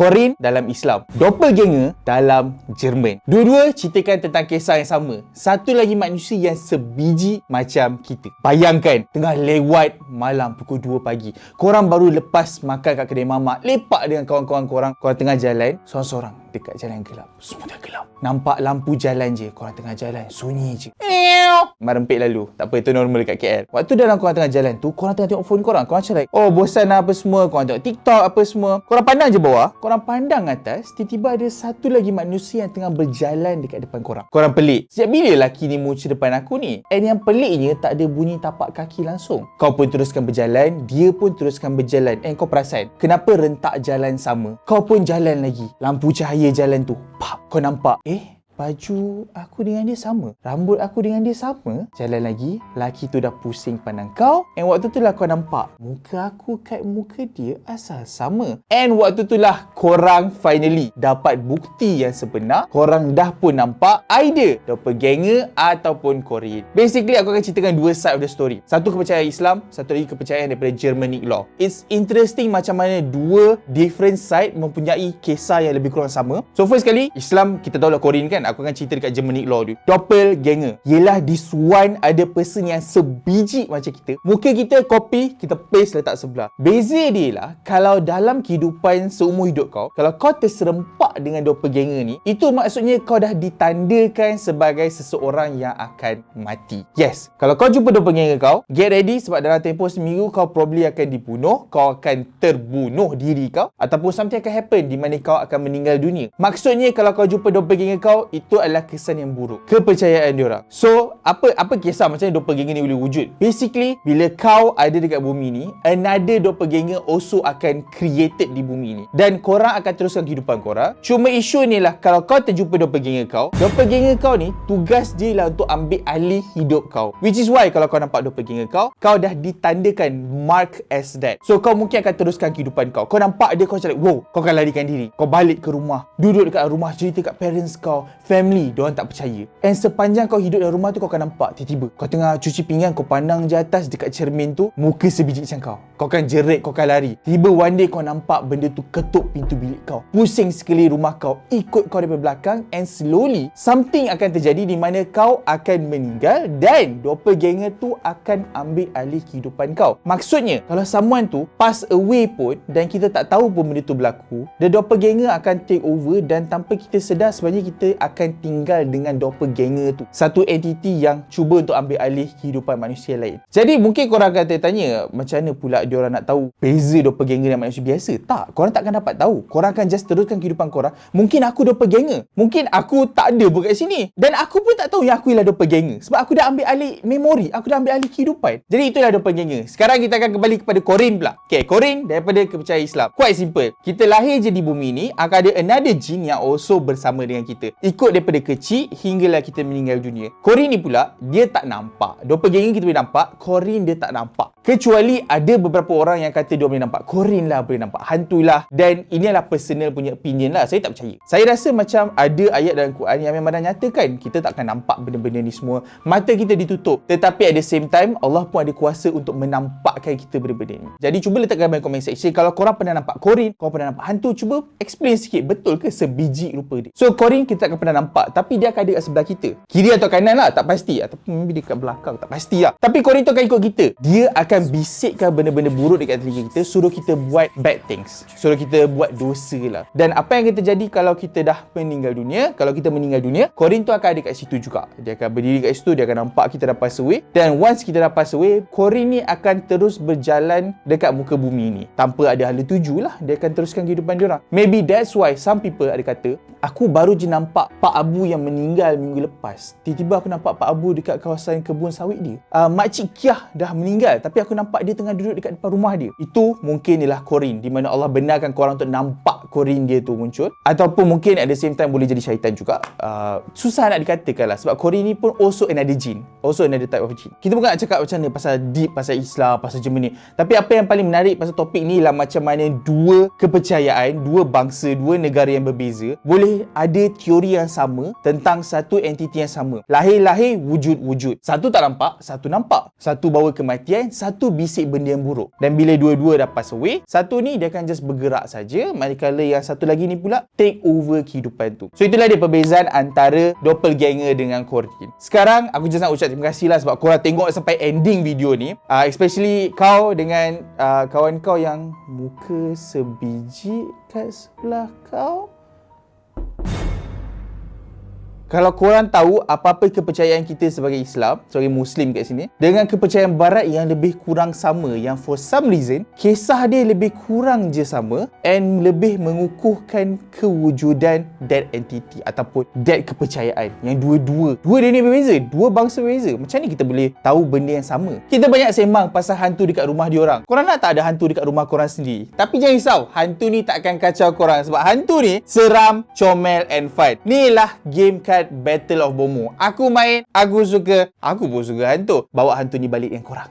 Korin dalam Islam. Doppelganger dalam Jerman. Dua-dua ceritakan tentang kisah yang sama. Satu lagi manusia yang sebiji macam kita. Bayangkan, tengah lewat malam pukul 2 pagi. Korang baru lepas makan kat kedai mamak. Lepak dengan kawan-kawan korang. Korang tengah jalan, seorang-seorang dekat jalan gelap. Semua dah gelap. Nampak lampu jalan je. Korang tengah jalan, sunyi je. Merempit lalu. Tak apa, itu normal dekat KL. Waktu dalam korang tengah jalan tu, korang tengah tengok phone korang. Korang macam like, oh bosan lah apa semua. Korang tengok TikTok apa semua. Korang pandang je bawah. Korang pandang atas, tiba-tiba ada satu lagi manusia yang tengah berjalan dekat depan korang. Korang pelik. Sejak bila lelaki ni muncul depan aku ni? And yang peliknya, tak ada bunyi tapak kaki langsung. Kau pun teruskan berjalan, dia pun teruskan berjalan. And kau perasan, kenapa rentak jalan sama? Kau pun jalan lagi. Lampu cahaya jalan tu. Pap, kau nampak. Eh, baju aku dengan dia sama. Rambut aku dengan dia sama. Jalan lagi, laki tu dah pusing pandang kau. And waktu tu lah kau nampak, muka aku kat muka dia asal sama. And waktu tu lah korang finally dapat bukti yang sebenar. Korang dah pun nampak either doppelganger ataupun Korean. Basically, aku akan ceritakan dua side of the story. Satu kepercayaan Islam, satu lagi kepercayaan daripada Germanic law. It's interesting macam mana dua different side mempunyai kisah yang lebih kurang sama. So first sekali, Islam kita tahu lah Korean kan? Aku akan cerita dekat Germanic law tu. Doppelganger. Yelah this one ada person yang sebiji macam kita. Muka kita copy, kita paste letak sebelah. Beza dia lah, kalau dalam kehidupan seumur hidup kau, kalau kau terserempak dengan doppelganger ni, itu maksudnya kau dah ditandakan sebagai seseorang yang akan mati. Yes, kalau kau jumpa doppelganger kau, get ready sebab dalam tempoh seminggu kau probably akan dibunuh, kau akan terbunuh diri kau, ataupun something akan happen di mana kau akan meninggal dunia. Maksudnya kalau kau jumpa doppelganger kau, itu adalah kesan yang buruk. Kepercayaan diorang. So, apa apa kisah macam mana doppelganger ni boleh wujud? Basically, bila kau ada dekat bumi ni, another doppelganger also akan created di bumi ni. Dan korang akan teruskan kehidupan korang. Cuma isu ni lah, kalau kau terjumpa doppelganger kau, doppelganger kau ni, tugas dia lah untuk ambil alih hidup kau. Which is why kalau kau nampak doppelganger kau, kau dah ditandakan mark as that. So, kau mungkin akan teruskan kehidupan kau. Kau nampak dia, kau macam like, wow, kau akan larikan diri. Kau balik ke rumah, duduk dekat rumah, cerita kat parents kau, family, diorang tak percaya. And sepanjang kau hidup dalam rumah tu, kau akan nampak tiba-tiba. Kau tengah cuci pinggan, kau pandang je atas dekat cermin tu, muka sebiji macam kau. Kau akan jerit, kau akan lari. Tiba one day kau nampak benda tu ketuk pintu bilik kau. Pusing sekali rumah kau, ikut kau daripada belakang and slowly something akan terjadi di mana kau akan meninggal dan doppelganger tu akan ambil alih kehidupan kau. Maksudnya, kalau someone tu pass away pun dan kita tak tahu pun benda tu berlaku, the doppelganger akan take over dan tanpa kita sedar sebenarnya kita akan tinggal dengan doppelganger tu. Satu entiti yang cuba untuk ambil alih kehidupan manusia lain. Jadi mungkin korang akan tanya macam mana pula diorang nak tahu beza doppelganger dan manusia biasa? Tak, korang tak akan dapat tahu. Korang akan just teruskan kehidupan korang. Mungkin aku doppelganger. Mungkin aku tak ada pun kat sini. Dan aku pun tak tahu yang aku ialah doppelganger. Sebab aku dah ambil alih memori. Aku dah ambil alih kehidupan. Jadi itulah doppelganger. Sekarang kita akan kembali kepada Corin pula. Okay, Corin daripada kepercayaan Islam. Quite simple. Kita lahir je di bumi ni, akan ada another jin yang also bersama dengan kita. Ikut daripada kecil hinggalah kita meninggal dunia. Corin ni pula, dia tak nampak. Doppelganger kita boleh nampak, Corin dia tak nampak. Kecuali ada beberapa orang yang kata dia boleh nampak. Corin lah boleh nampak. Hantu lah. Dan ini adalah personal punya opinion lah. Saya tak percaya. Saya rasa macam ada ayat dalam Quran yang memang dah nyatakan kita tak akan nampak benda-benda ni semua. Mata kita ditutup. Tetapi at the same time, Allah pun ada kuasa untuk menampakkan kita benda-benda ni. Jadi cuba letakkan dalam comment section. Kalau korang pernah nampak Corin, korang pernah nampak hantu, cuba explain sikit. Betul ke sebiji rupa dia? So Corin kita tak akan pernah nampak. Tapi dia akan ada kat sebelah kita. Kiri atau kanan lah. Tak pasti. Ataupun maybe dia kat belakang. Tak pasti lah. Tapi Corin tu akan ikut kita. Dia akan bisikkan benda-benda buruk dekat telinga kita. Suruh kita buat bad things. Suruh kita buat dosa lah. Dan apa yang akan terjadi kalau kita dah meninggal dunia? Kalau kita meninggal dunia, Corin tu akan ada kat situ juga. Dia akan berdiri kat situ. Dia akan nampak kita dah pass away. Dan once kita dah pass away, Corin ni akan terus berjalan dekat muka bumi ni. Tanpa ada hala tuju lah. Dia akan teruskan kehidupan dia orang. Maybe that's why some people ada kata, aku baru je nampak Pak Abu yang meninggal minggu lepas. Tiba-tiba aku nampak Pak Abu dekat kawasan kebun sawit dia. Uh, Makcik Kiah dah meninggal tapi aku nampak dia tengah duduk dekat depan rumah dia. Itu mungkin ialah Corin di mana Allah benarkan korang untuk nampak Corin dia tu muncul. Ataupun mungkin at the same time boleh jadi syaitan juga. Uh, susah nak dikatakan lah sebab Corin ni pun also another jin. Also another type of jin. Kita bukan nak cakap macam ni pasal deep, pasal Islam, pasal Germany. Tapi apa yang paling menarik pasal topik ni lah macam mana dua kepercayaan, dua bangsa, dua negara yang berbeza boleh ada teori yang sama tentang satu entiti yang sama. Lahir-lahir wujud-wujud. Satu tak nampak, satu nampak. Satu bawa kematian, satu bisik benda yang buruk. Dan bila dua-dua dah pass away, satu ni dia akan just bergerak saja. Manakala yang satu lagi ni pula take over kehidupan tu. So itulah dia perbezaan antara doppelganger dengan Corin. Sekarang aku just nak ucap terima kasih lah sebab korang tengok sampai ending video ni. Uh, especially kau dengan uh, kawan kau yang muka sebiji kat sebelah kau. Kalau korang tahu apa-apa kepercayaan kita sebagai Islam, sebagai Muslim kat sini, dengan kepercayaan Barat yang lebih kurang sama, yang for some reason, kisah dia lebih kurang je sama and lebih mengukuhkan kewujudan that entity ataupun that kepercayaan yang dua-dua. Dua dia ni berbeza, dua bangsa berbeza. Macam ni kita boleh tahu benda yang sama? Kita banyak sembang pasal hantu dekat rumah diorang. Korang nak tak ada hantu dekat rumah korang sendiri? Tapi jangan risau, hantu ni takkan kacau korang sebab hantu ni seram, comel and fun. Ni lah game card Battle of Bomo. Aku main, aku suka, aku pun suka hantu. Bawa hantu ni balik dengan korang.